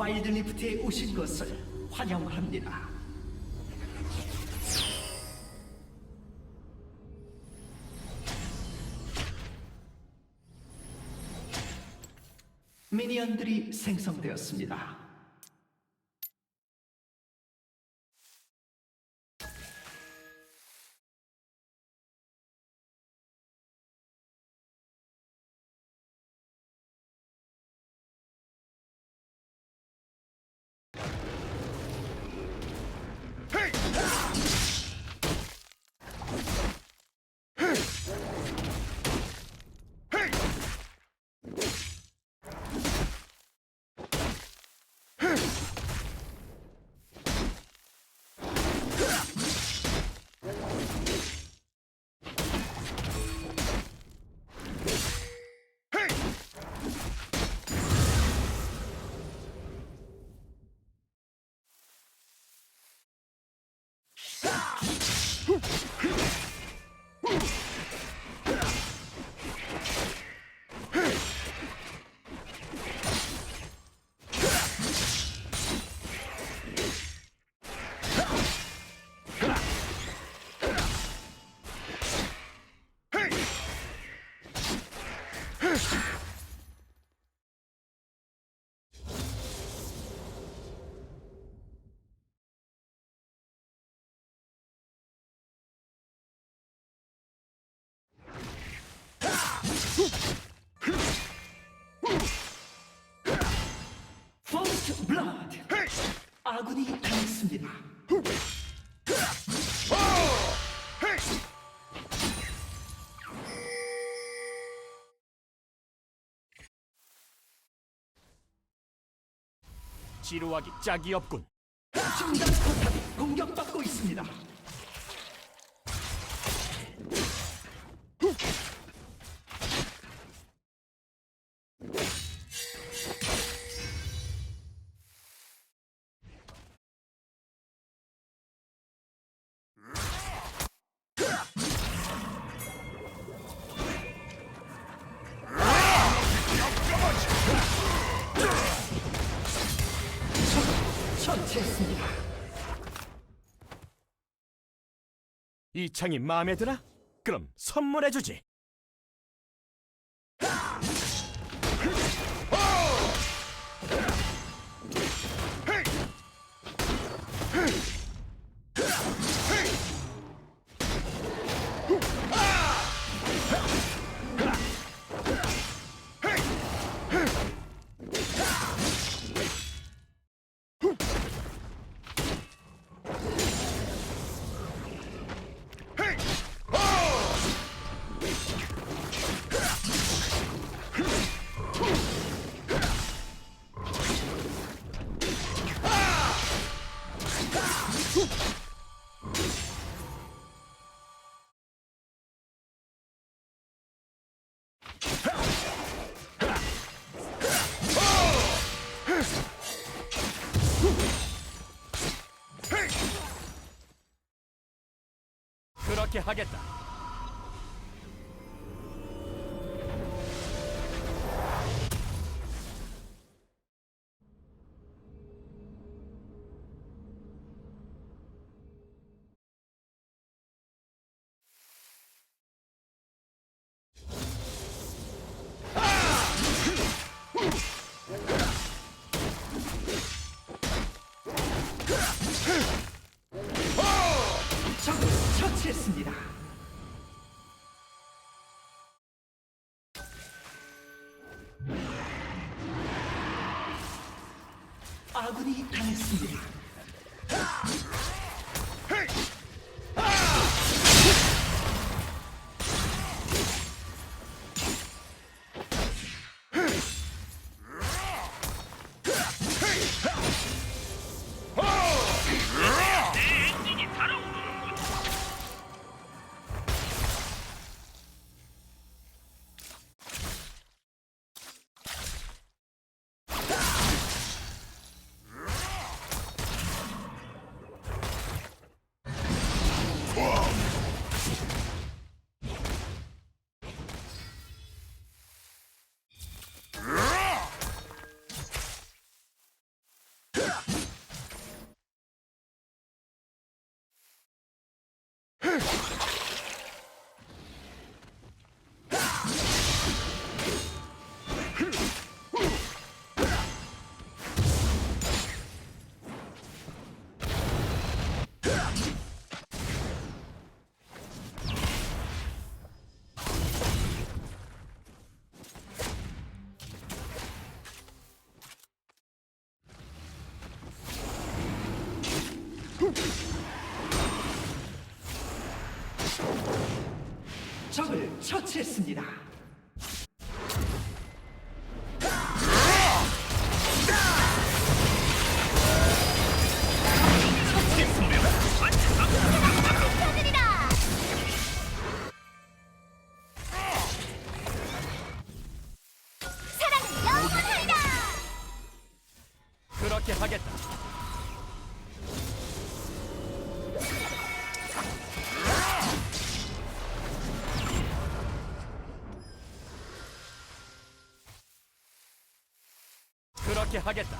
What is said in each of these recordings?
와일드리프트에 오신 것을 환영합니다. 미니언들이 생성되었습니다. 아군이 당했습니다. 지루하기 짝이 없군. 중간 포탑이 공격받고 있습니다. 이 창이 마음에 드나? 그럼 선물해주지. 그렇게 하겠다. 아군이 당했습니다. 처치했습니다. 그렇게 하겠다.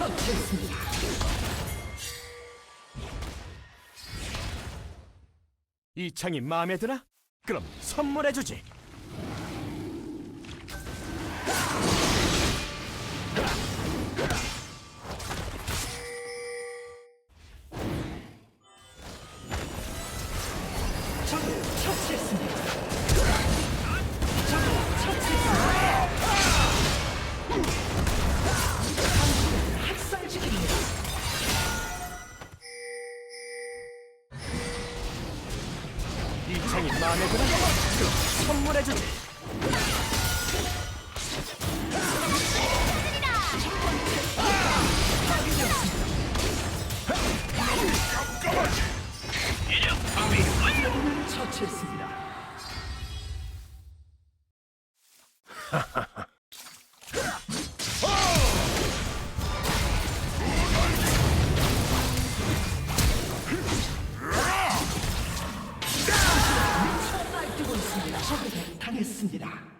처치했습니다. 이 창이 마음에 드나? 그럼 선물해 주지. 적을 처치했습니다. 있습니다. 적에게 당했습니다.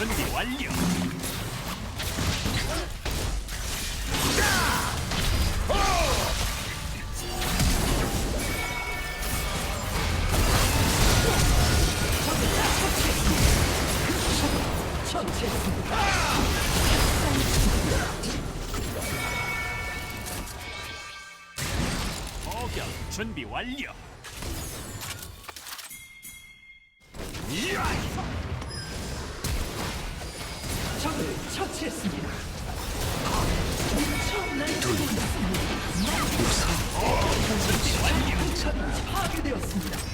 준비 완료. 포격 준비 완료. 적을 처치했습니다. 죽었습니다. 적이 파괴되었습니다.